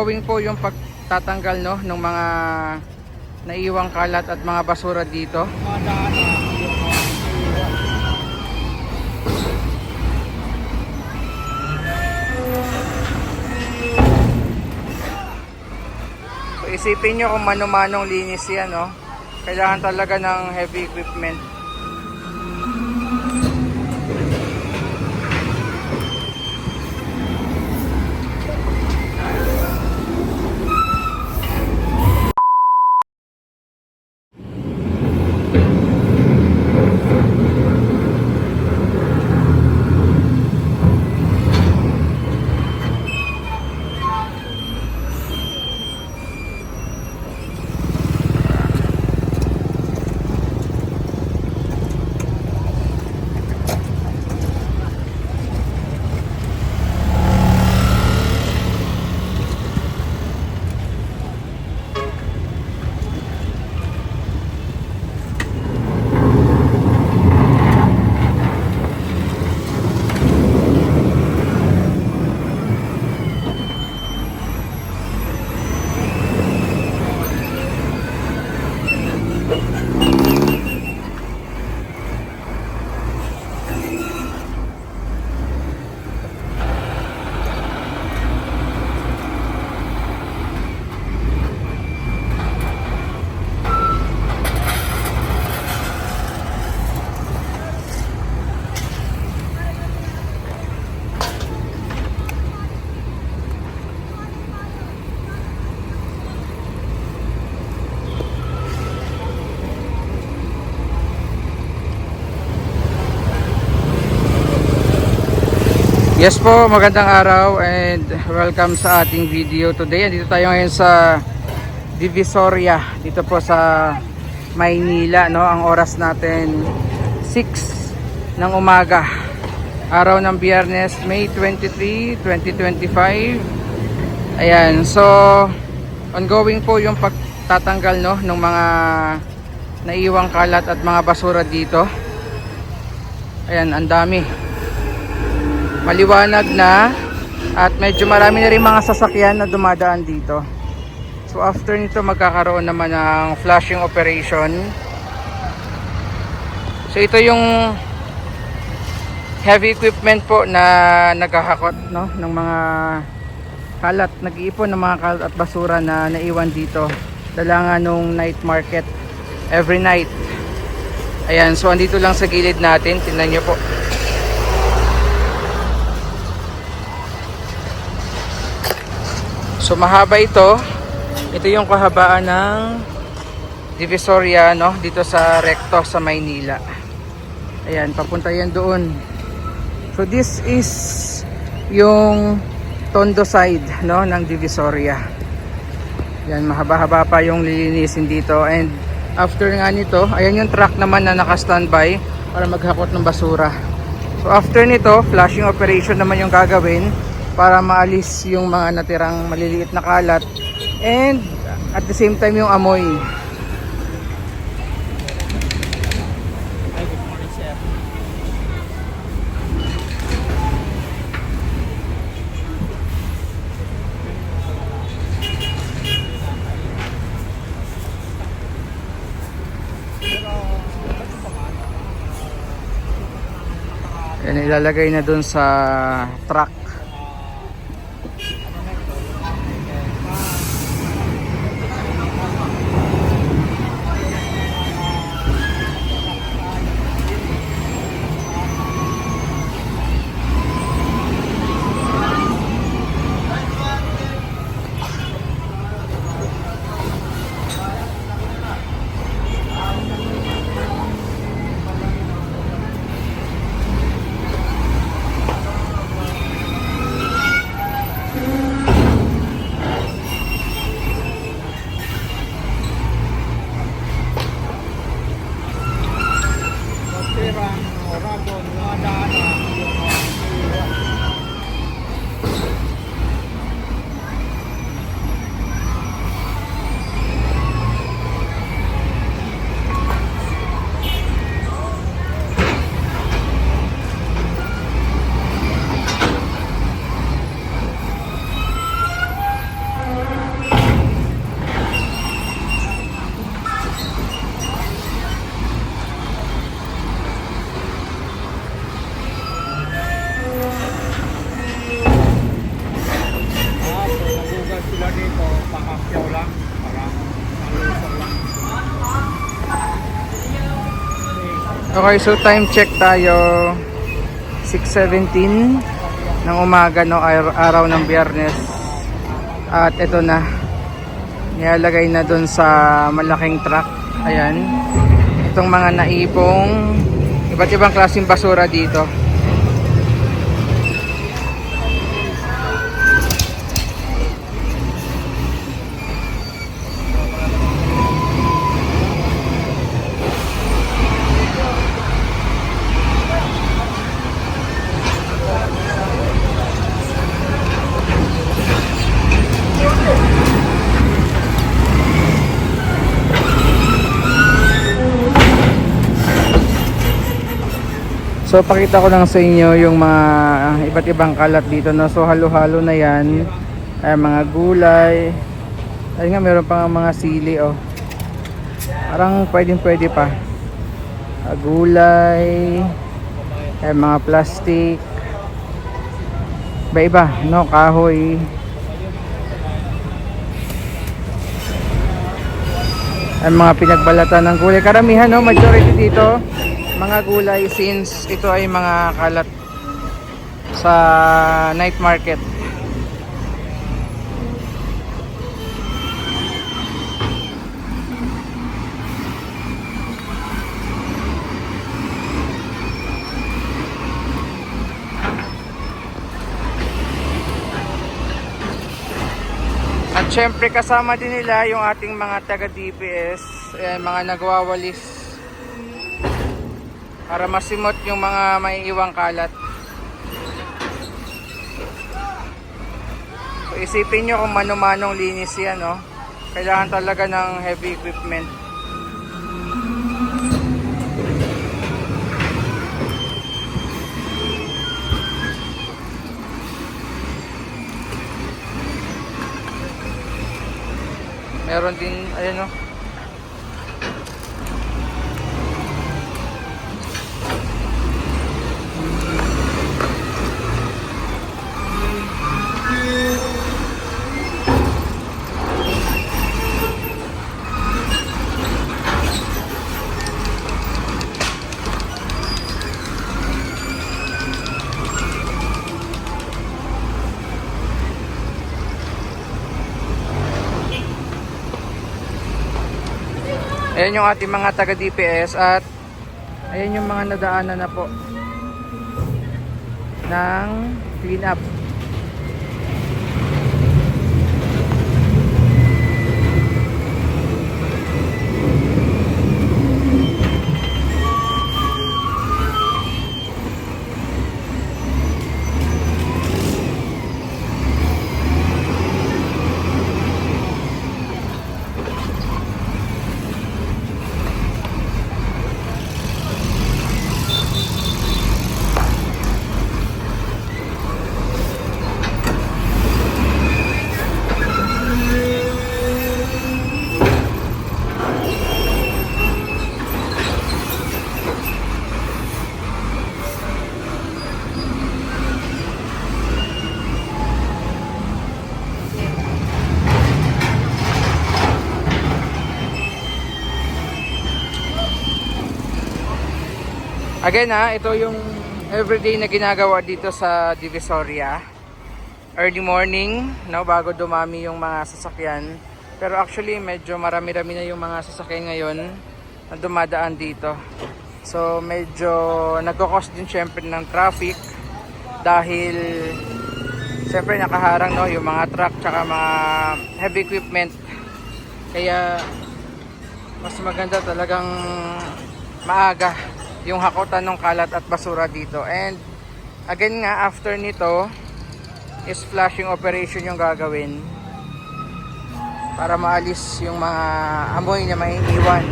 ongoing po yung pagtatanggal no ng mga naiwang kalat at mga basura dito. So, isipin nyo kung mano-manong linis yan, no? Kailangan talaga ng heavy equipment. Yes po, magandang araw and welcome sa ating video today. Dito tayo ngayon sa Divisoria, dito po sa Maynila, no? Ang oras natin 6 ng umaga. Araw ng Biyernes, May 23, 2025. Ayan, so ongoing po yung pagtatanggal no ng mga naiwang kalat at mga basura dito. Ayan, ang dami maliwanag na at medyo marami na rin mga sasakyan na dumadaan dito. So after nito magkakaroon naman ng flashing operation. So ito yung heavy equipment po na naghahakot no, ng mga kalat nag-iipon ng mga kalat at basura na naiwan dito. Dala nga nung night market every night. Ayan so andito lang sa gilid natin. Tingnan nyo po So mahaba ito. Ito yung kahabaan ng Divisoria no dito sa Recto sa Maynila. Ayan, papunta yan doon. So this is yung Tondo side no ng Divisoria. Yan mahaba-haba pa yung lilinisin dito and after nga nito, ayan yung truck naman na naka-standby para maghakot ng basura. So after nito, flashing operation naman yung gagawin para maalis yung mga natirang maliliit na kalat. And at the same time yung amoy. Yan, ilalagay na dun sa truck Okay, so time check tayo. 6.17 ng umaga no ar- araw ng biyernes. At ito na. Nilalagay na doon sa malaking truck. Ayan. Itong mga naipong iba't ibang klaseng basura dito. So pakita ko lang sa inyo yung mga ah, iba't ibang kalat dito no. So halo-halo na 'yan. Ay mga gulay. Ayun nga meron pa mga sili oh. Parang pwedeng pwede pa. Ah, gulay. Ay mga plastic. Iba-iba, no, kahoy. Ay mga pinagbalatan ng gulay. Karamihan no, majority dito mga gulay since ito ay mga kalat sa night market. At syempre kasama din nila yung ating mga taga DPS, ayan, mga nagwawalis para masimot yung mga maiiwang kalat. So, isipin nyo kung mano-manong linis yan, no? Kailangan talaga ng heavy equipment. Meron din, ayun, no? Ayan yung ating mga taga DPS at ayan yung mga nadaanan na po ng clean up. Again ha, ito yung everyday na ginagawa dito sa Divisoria. Early morning, no, bago dumami yung mga sasakyan. Pero actually, medyo marami-rami na yung mga sasakyan ngayon na dumadaan dito. So, medyo nagkakos din syempre ng traffic dahil syempre nakaharang no, yung mga truck tsaka mga heavy equipment. Kaya mas maganda talagang maaga yung hakutan ng kalat at basura dito. And again nga after nito is flushing operation yung gagawin para maalis yung mga amoy na maiiwan.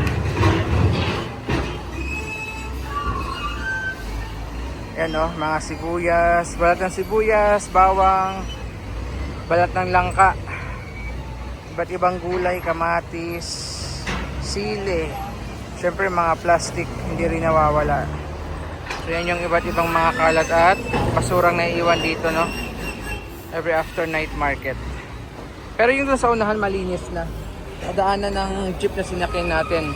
Yan o, mga sibuyas, balat ng sibuyas, bawang, balat ng langka, iba't ibang gulay, kamatis, sili, syempre mga plastic, hindi rin nawawala. So yan yung iba't ibang mga kalat at basurang naiiwan dito, no? Every after night market. Pero yung doon sa unahan, malinis na. Nadaanan ng jeep na sinakyan natin.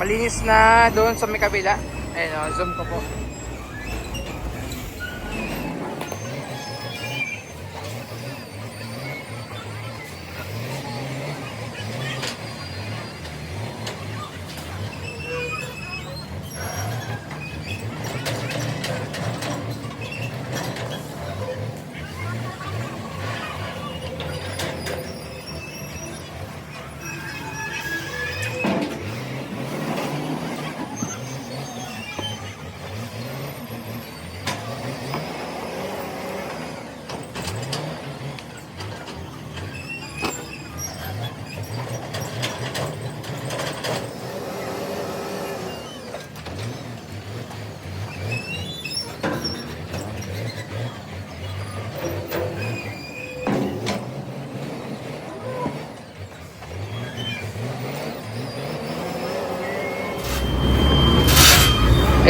Malinis na doon sa may kabila. Ayun o, zoom ko po.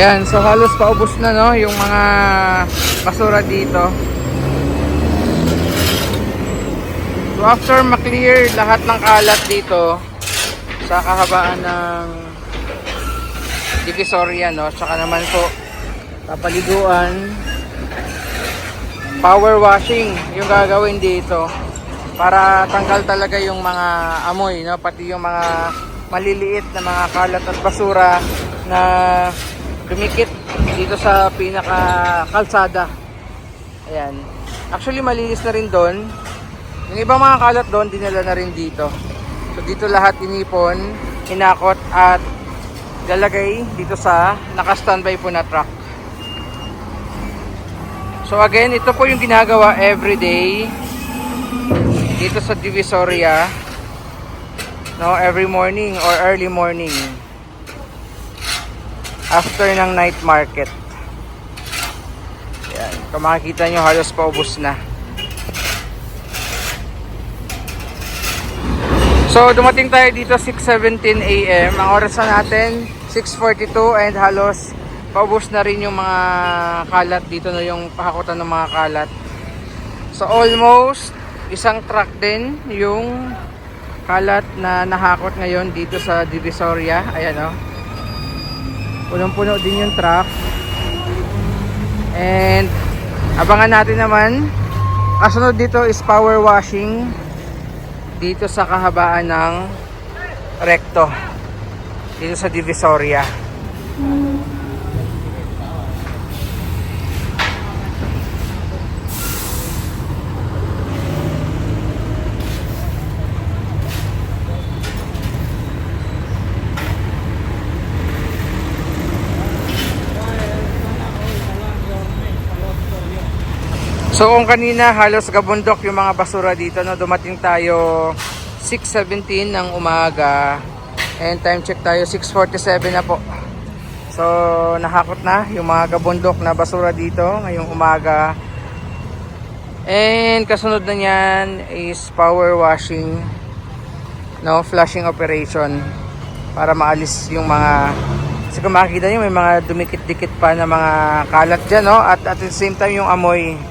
Ayan, so halos paubos na no, yung mga basura dito. So after maklear lahat ng kalat dito sa kahabaan ng Divisoria no, tsaka naman po papaliguan power washing yung gagawin dito para tanggal talaga yung mga amoy no, pati yung mga maliliit na mga kalat at basura na dumikit dito sa pinaka kalsada. Ayan. Actually malinis na rin doon. Yung ibang mga kalat doon dinala na rin dito. So dito lahat inipon, inakot at lalagay dito sa naka-standby po na truck. So again, ito po yung ginagawa every day dito sa Divisoria. No, every morning or early morning after ng night market. Yan. Kung makikita nyo, halos paubos na. So, dumating tayo dito 6.17 a.m. Ang oras na natin, 6.42 and halos paubos na rin yung mga kalat dito na yung pahakutan ng mga kalat. So, almost isang truck din yung kalat na nahakot ngayon dito sa Divisoria. Ayan o. Oh. Punong-puno din yung truck. And abangan natin naman. Kasunod dito is power washing dito sa kahabaan ng recto. Dito sa Divisoria. So kung kanina halos gabundok yung mga basura dito no? Dumating tayo 6:17 ng umaga. And time check tayo 6:47 na po. So nahakot na yung mga gabundok na basura dito ngayong umaga. And kasunod na niyan is power washing no? Flushing operation para maalis yung mga kasi kung makikita nyo may mga dumikit-dikit pa na mga kalat dyan no? At at the same time yung amoy